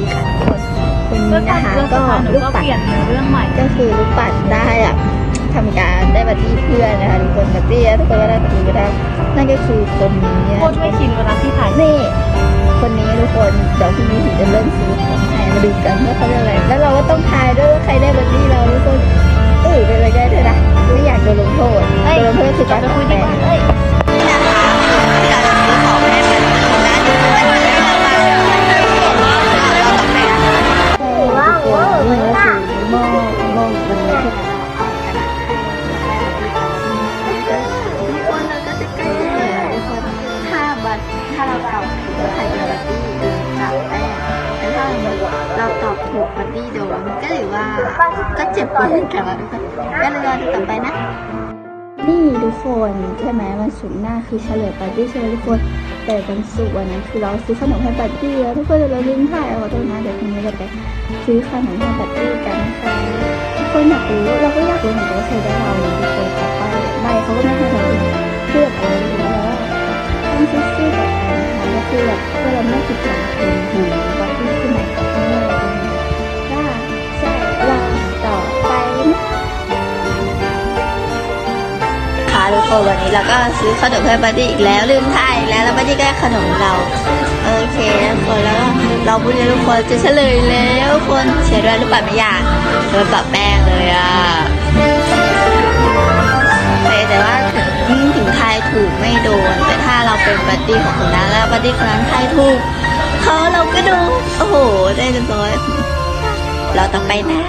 ดีค่ะทุกคนวันนี้นะคะก็ลูกปัดเรื่องใหม่ก็คือลูกปัดได้อะทำการได้บัตรที่เพื่อนนะคะทุกคนบัตรที่ทุกคนก็ได้บัตรที่ก็ได้นั่นก็คือคนนี้โคตรไม่ชินเวลาที่ถ่ายนี่คนนี้ทุกคนเดี๋ยวพรุ่งนี้ถึงจะเริ่มซื้อของให้มาดูกันว่าเขาเรื่องอะไรแล้วเราก็าเราตอบถูกใครเป็นบัตตี้โดนจับแป้งแต่ถ้าเราตอบถูกบัตตี้โดนก็ถือว่าก็เจ็บปวดเหมือนกันนะทุกคนก็เลยรอดูต่อไปนะนี่ทุกคนใช่ไหมวันศุกร์หน้าคือเฉลยปาร์ตี้ใช่ไหมทุกคน แต่วันศุกร์วันนั้นคือเราซื้อขนมให้ปาร์ตี้แล้วทุกคนเดี๋ยวเราลืมถ่ายเอาไว้ตรงนั้นเดี๋ยวพรุ่งนี้เราไปซื้อขนมให้ปาร์ตี้กันนะคะทุกคนอยากรู้เราก็อยากรู้เหมือนกันว่าใครได้เราเนี่ยทุกคนต่ไปใบเขาก็ไม่ให้เรา คนวันนี้เราก็ซื้อขนมให้บัดดี้อีกแล้วลืมถ่ายอีกแล้วแล้วบัดดี้ก็ได้ขนมเราโอเคทุกคนแล้วก็เราพูดเลยทุกคนจะเฉลยแล้วทุกคนเชียร์ด้วยรูปปัดไม่อยากโดนปะแป้งเลยอะแต่แต่ว่าถึงถึงทายถูกไม่โดน แต่ถ้าเราเป็นบัดดี้ของคนนั้นแล้วบัดดี้คนนั้นทายถูกเขาเราก็โดนโอ้โหได้เรียบร้อยเราต่อไปนะ